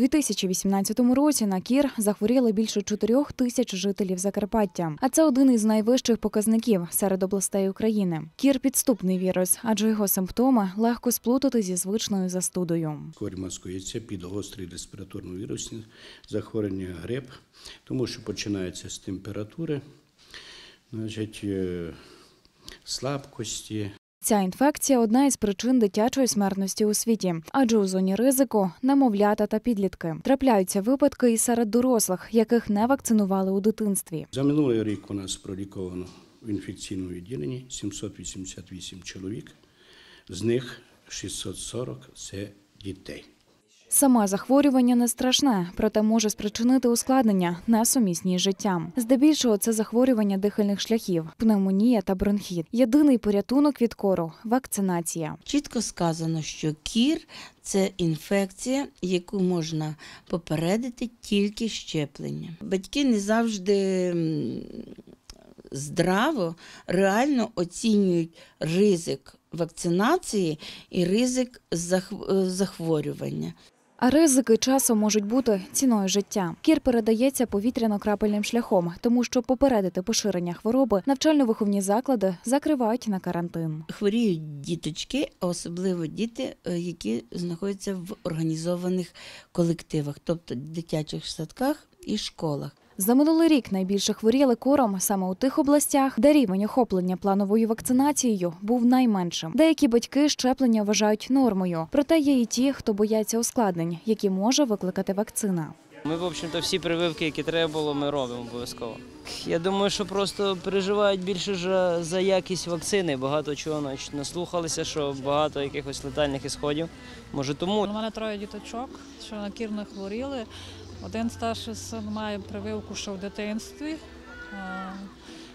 У 2018 році на кір захворіли більше 4 тисяч жителів Закарпаття, а це один із найвищих показників серед областей України. Кір підступний вірус, адже його симптоми легко сплутати зі звичною застудою. Хворі маскується під гострий респіраторно-вірусні захворювання грип, тому що починається з температури, значить, е, слабкості, Ця інфекція одна із причин дитячої смертності у світі, адже у зоні ризику немовлята та підлітки. Трапляються випадки і серед дорослих, яких не вакцинували у дитинстві. За минулий рік у нас проліковано в інфекційному відділенні 788 чоловік, з них 640 – це дітей. Саме захворювання не страшне, проте може спричинити ускладнення, несумісні з життям. Здебільшого це захворювання дихальних шляхів, пневмонія та бронхіт. Єдиний порятунок від кору вакцинація. Чітко сказано, що кір це інфекція, яку можна попередити тільки щепленням. Батьки не завжди здраво, реально оцінюють ризик вакцинації і ризик е, захворювання. А ризики часом можуть бути ціною життя. Кір передається повітряно-крапельним шляхом, тому що попередити поширення хвороби навчально-виховні заклади закривають на карантин. Хворіють діточки, особливо діти, е, які знаходяться в організованих колективах, тобто дитячих садках і школах. За минулий рік найбільше хворіли кором саме у тих областях, де рівень охоплення плановою вакцинацією був найменшим. Деякі батьки щеплення вважають нормою, проте є і ті, хто бояться ускладнень, які може викликати вакцина. Ми, в общем-то, всі прививки, які треба було, ми робимо обов'язково. Я думаю, що просто переживають більше за, якість вакцини. Багато чого значить, наслухалися, що багато якихось летальних ісходів. Може тому. У мене троє діточок, що на кір не хворіли. Один старший син має прививку ще в дитинстві,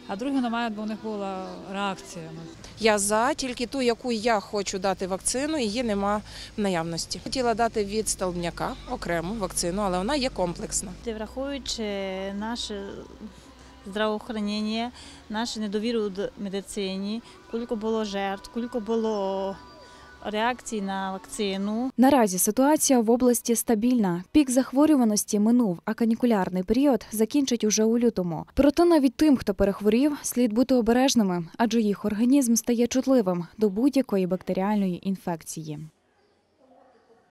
а- другий не бо в них була реакція. Я за тільки ту, яку я хочу дати вакцину, її нема в наявності. Хотіла дати від столбняка окрему вакцину, але вона є комплексна. Ти враховуючи наше здравоохранення, нашу недовіру до медицині, кілько було жертв, кілько було реакцій на вакцину. Наразі ситуація в області стабільна. Пік захворюваності минув, а канікулярний період закінчить уже у лютому. Проте навіть тим, хто перехворів, слід бути обережними, адже їх організм стає чутливим до будь-якої бактеріальної інфекції.